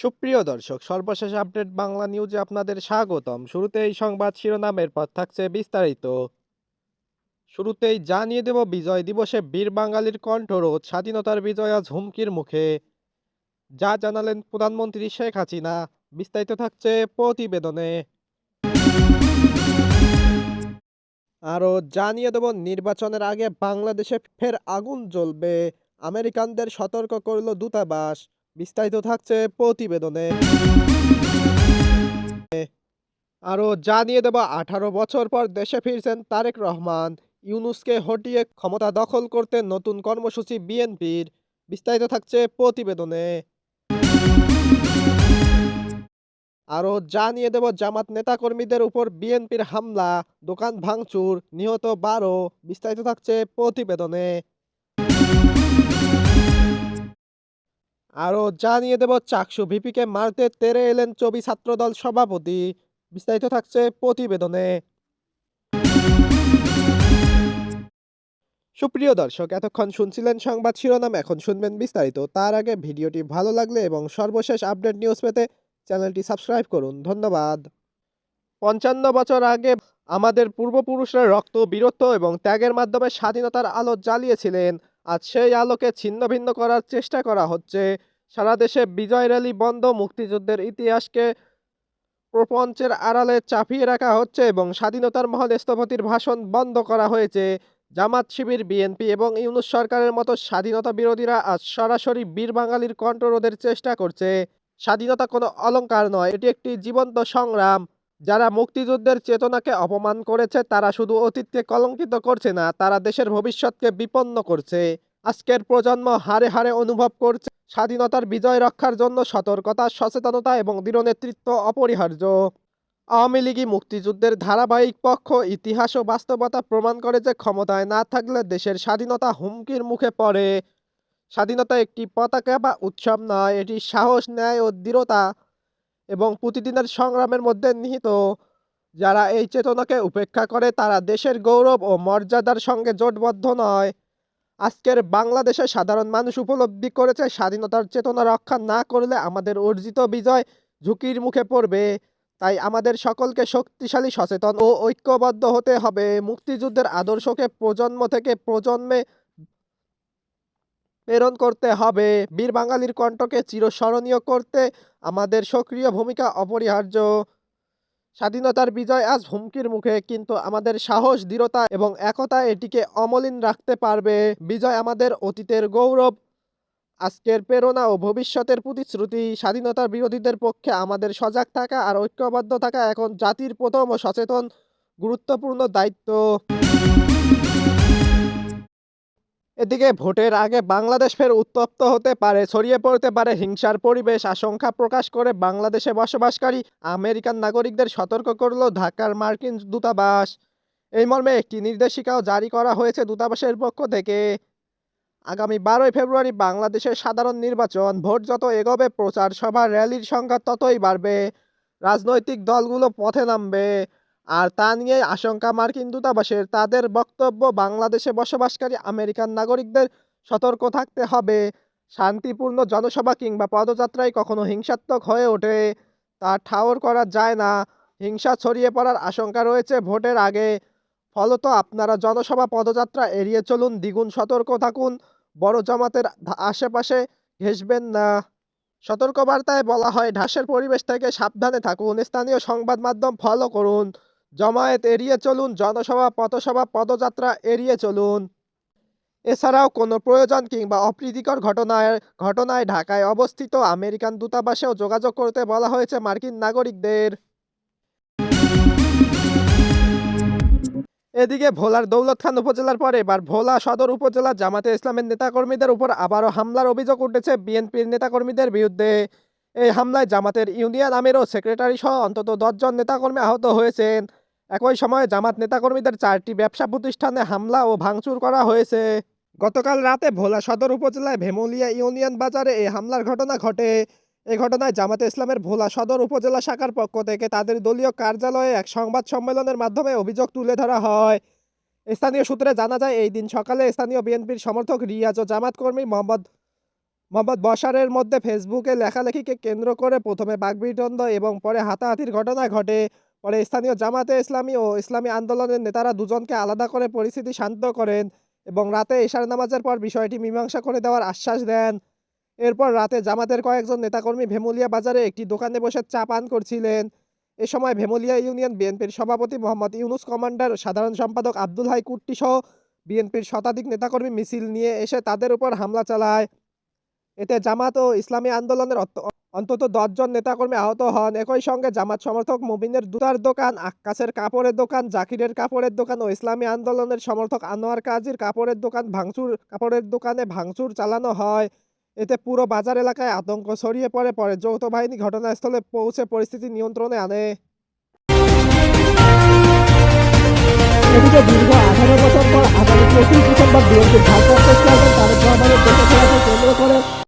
সুপ্রিয় দর্শক, সর্বশেষ আপডেট বাংলা নিউজে আপনাদের স্বাগতম। শুরুতেই সংবাদ শিরোনামের পর থাকছে বিস্তারিত। শুরুতেই জানিয়ে দেব, বিজয় দিবসে বীর বাঙালির কণ্ঠরোধ স্বাধীনতার বিজয় আজ হুমকির মুখে। যা জানালেন প্রধানমন্ত্রী শেখ হাসিনা, বিস্তারিত থাকছে প্রতিবেদনে। আরও জানিয়ে দেব, নির্বাচনের আগে বাংলাদেশে ফের আগুন জ্বলবে। আমেরিকানদের সতর্ক করল দূতাবাস। বিস্তারিত থাকছে প্রতিবেদনে। আরও জানিয়ে দেব, আঠারো বছর পর দেশে ফিরছেন তারেক রহমান। ইউনুসকে হটিয়ে ক্ষমতা দখল করতে নতুন কর্মসূচি বিএনপির। বিস্তারিত থাকছে প্রতিবেদনে। আরও জানিয়ে দেব, জামাত নেতাকর্মীদের উপর বিএনপির হামলা, দোকান ভাঙচুর, নিহত বারো। বিস্তারিত থাকছে প্রতিবেদনে। আরও জানিয়ে দেব, চাকসু ভিপিকে মারতে তেরে এলেন চবি ছাত্রদল সভাপতি। বিস্তারিত থাকছে প্রতিবেদনে। সুপ্রিয় দর্শক, এতক্ষণ শুনছিলেন সংবাদ শিরোনাম, এখন শুনবেন বিস্তারিত। তার আগে ভিডিওটি ভালো লাগলে এবং সর্বশেষ আপডেট নিউজ পেতে চ্যানেলটি সাবস্ক্রাইব করুন। ধন্যবাদ। পঞ্চান্ন বছর আগে আমাদের পূর্বপুরুষরা রক্ত, বীরত্ব এবং ত্যাগের মাধ্যমে স্বাধীনতার আলো জ্বালিয়েছিলেন। আজ সেই আলোকে ছিন্ন ভিন্ন করার চেষ্টা করা হচ্ছে। সারা দেশে বিজয় র্যালি বন্ধ, মুক্তিযুদ্ধের ইতিহাসকে প্রপঞ্চের আড়ালে চাপিয়ে রাখা হচ্ছে এবং স্বাধীনতার মহল স্থপতির ভাষণ বন্ধ করা হয়েছে। জামাত শিবির, বিএনপি এবং ইউনুস সরকারের মতো স্বাধীনতা বিরোধীরা আজ সরাসরি বীর বাঙালির কণ্ঠরোধের চেষ্টা করছে। স্বাধীনতা কোনো অলঙ্কার নয়, এটি একটি জীবন্ত সংগ্রাম। যারা মুক্তিযুদ্ধের চেতনাকে অপমান করেছে, তারা শুধু অতীতকে কলঙ্কিত করছে না, তারা দেশের ভবিষ্যৎকে বিপন্ন করছে। আজকের প্রজন্ম হারে হারে অনুভব করছে স্বাধীনতার বিজয় রক্ষার জন্য সতর্কতা, সচেতনতা এবং দৃঢ় নেতৃত্ব অপরিহার্য। আওয়ামী লীগই মুক্তিযুদ্ধের ধারাবাহিক পক্ষ, ইতিহাস ও বাস্তবতা প্রমাণ করে যে ক্ষমতায় না থাকলে দেশের স্বাধীনতা হুমকির মুখে পড়ে। স্বাধীনতা একটি পতাকা বা উৎসব নয়, এটি সাহস, ন্যায় ও দৃঢ়তা এবং প্রতিদিনের সংগ্রামের মধ্যে নিহিত। যারা এই চেতনাকে উপেক্ষা করে, তারা দেশের গৌরব ও মর্যাদার সঙ্গে জোটবদ্ধ নয়। আজকের বাংলাদেশে সাধারণ মানুষ উপলব্ধি করেছে, স্বাধীনতার চেতনা রক্ষা না করলে আমাদের অর্জিত বিজয় ঝুঁকির মুখে পড়বে। তাই আমাদের সকলকে শক্তিশালী, সচেতন ও ঐক্যবদ্ধ হতে হবে। মুক্তিযুদ্ধের আদর্শকে প্রজন্ম থেকে প্রজন্মে প্রেরণ করতে হবে। বীর বাঙালির কণ্ঠকে চিরস্মরণীয় করতে আমাদের সক্রিয় ভূমিকা অপরিহার্য। স্বাধীনতার বিজয় আজ হুমকির মুখে, কিন্তু আমাদের সাহস, দৃঢ়তা এবং একতা এটিকে অমলিন রাখতে পারবে। বিজয় আমাদের অতীতের গৌরব, আজকের প্রেরণা ও ভবিষ্যতের প্রতিশ্রুতি। স্বাধীনতার বিরোধীদের পক্ষে আমাদের সজাগ থাকা আর ঐক্যবদ্ধ থাকা এখন জাতির প্রথম ও সচেতন, গুরুত্বপূর্ণ দায়িত্ব। এদিকে ভোটের আগে বাংলাদেশ ফের উত্তপ্ত হতে পারে, ছড়িয়ে পড়তে পারে হিংসার পরিবেশ, আশঙ্কা প্রকাশ করে বাংলাদেশে বসবাসকারী আমেরিকান নাগরিকদের সতর্ক করল ঢাকার মার্কিন দূতাবাস। এই মর্মে একটি নির্দেশিকাও জারি করা হয়েছে দূতাবাসের পক্ষ থেকে। আগামী বারোই ফেব্রুয়ারি বাংলাদেশের সাধারণ নির্বাচন, ভোট যত এগোবে, প্রচার সভা, র্যালির সংখ্যা ততই বাড়বে। রাজনৈতিক দলগুলো পথে নামবে। আর তা নিয়ে আশঙ্কা মার্কিন দূতাবাসের। তাদের বক্তব্য, বাংলাদেশে বসবাসকারী আমেরিকান নাগরিকদের সতর্ক থাকতে হবে। শান্তিপূর্ণ জনসভা কিংবা পদযাত্রায় কখনো হিংসাত্মক হয়ে ওঠে। তা ঠাওর করা যায় না। হিংসা ছড়িয়ে পড়ার আশঙ্কা রয়েছে ভোটের আগে। ফলত আপনারা জনসভা পদযাত্রা এড়িয়ে চলুন, দ্বিগুণ সতর্ক থাকুন। বড় জামাতের আশেপাশে ঘেসবেন না। সতর্কবার্তায় বলা হয়, ঢাসের পরিবেশ থেকে সাবধানে থাকুন। স্থানীয় সংবাদ মাধ্যম ফলো করুন। জমায়েত এড়িয়ে চলুন, জনসভা, পথসভা, পদযাত্রা এড়িয়ে চলুন। এছাড়াও কোনো প্রয়োজন কিংবা অপ্রীতিকর ঘটনায় ঘটনায় ঢাকায় অবস্থিত আমেরিকান দূতাবাসেও যোগাযোগ করতে বলা হয়েছে মার্কিন নাগরিকদের। এদিকে ভোলার দৌলত খান উপজেলার পর এবার ভোলা সদর উপজেলা জামাতে ইসলামের নেতাকর্মীদের উপর আবারও হামলার অভিযোগ উঠেছে বিএনপির নেতাকর্মীদের বিরুদ্ধে। এই হামলায় জামাতের ইউনিয়ন আমির ও সেক্রেটারি সহ অন্তত দশজন নেতাকর্মী আহত হয়েছেন। একই সময়ে জামাত নেতাকর্মীদের চারটি ব্যবসা প্রতিষ্ঠানে হামলা ও ভাঙচুর করা হয়েছে। গতকাল রাতে ভোলা সদর উপজেলায় ভেমুলিয়া ইউনিয়ন বাজারে এই হামলার ঘটনা ঘটে। এই ঘটনায় জামাতে ইসলামের ভোলা সদর উপজেলা শাখার পক্ষ থেকে তাদের দলীয় কার্যালয়ে এক সংবাদ সম্মেলনের মাধ্যমে অভিযোগ তুলে ধরা হয়। স্থানীয় সূত্রে জানা যায়, এই দিন সকালে স্থানীয় বিএনপির সমর্থক রিয়াজ ও জামাত কর্মী মোহাম্মদ মোহাম্মদ বসারের মধ্যে ফেসবুকে লেখালেখিকে কেন্দ্র করে প্রথমে বাগবিতণ্ড এবং পরে হাতাহাতির ঘটনা ঘটে। পরে স্থানীয় জামাতে ইসলামী ও ইসলামী আন্দোলনের নেতারা দুজনকে আলাদা করে পরিস্থিতি শান্ত করেন এবং রাতে এশার নামাজের পর বিষয়টি মীমাংসা করে দেওয়ার আশ্বাস দেন। এরপর রাতে জামাতের কয়েকজন নেতাকর্মী ভেমুলিয়া বাজারে একটি দোকানে বসে চা পান করছিলেন। এ সময় ভেমুলিয়া ইউনিয়ন বিএনপির সভাপতি মোহাম্মদ ইউনুস কমান্ডার, সাধারণ সম্পাদক আব্দুল হাই কুট্টি সহ বিএনপির শতাধিক নেতাকর্মী মিছিল নিয়ে এসে তাদের উপর হামলা চালায়। এতে জামাত ও ইসলামী আন্দোলনের অন্তত দশজন নেতাকর্মী আহত হন। একই সঙ্গে জামাত সমর্থক মুবিনের দুতার দোকান আক্কাসের কাপড়ের দোকান, জাকিরের কাপড়ের দোকান ও ইসলামী আন্দোলনের সমর্থক আনোয়ার কাজীর কাপড়ের দোকান ভাঙচুর কাপড়ের দোকানে ভাঙচুর চালানো হয়। এতে পুরো বাজার এলাকায় আতঙ্ক ছড়িয়ে পড়ে, পরে যৌথ বাহিনী ঘটনাস্থলে পৌঁছে পরিস্থিতি নিয়ন্ত্রণে আনে। দীর্ঘ আঠারো বছর পর আগামী ডিসেম্বর করে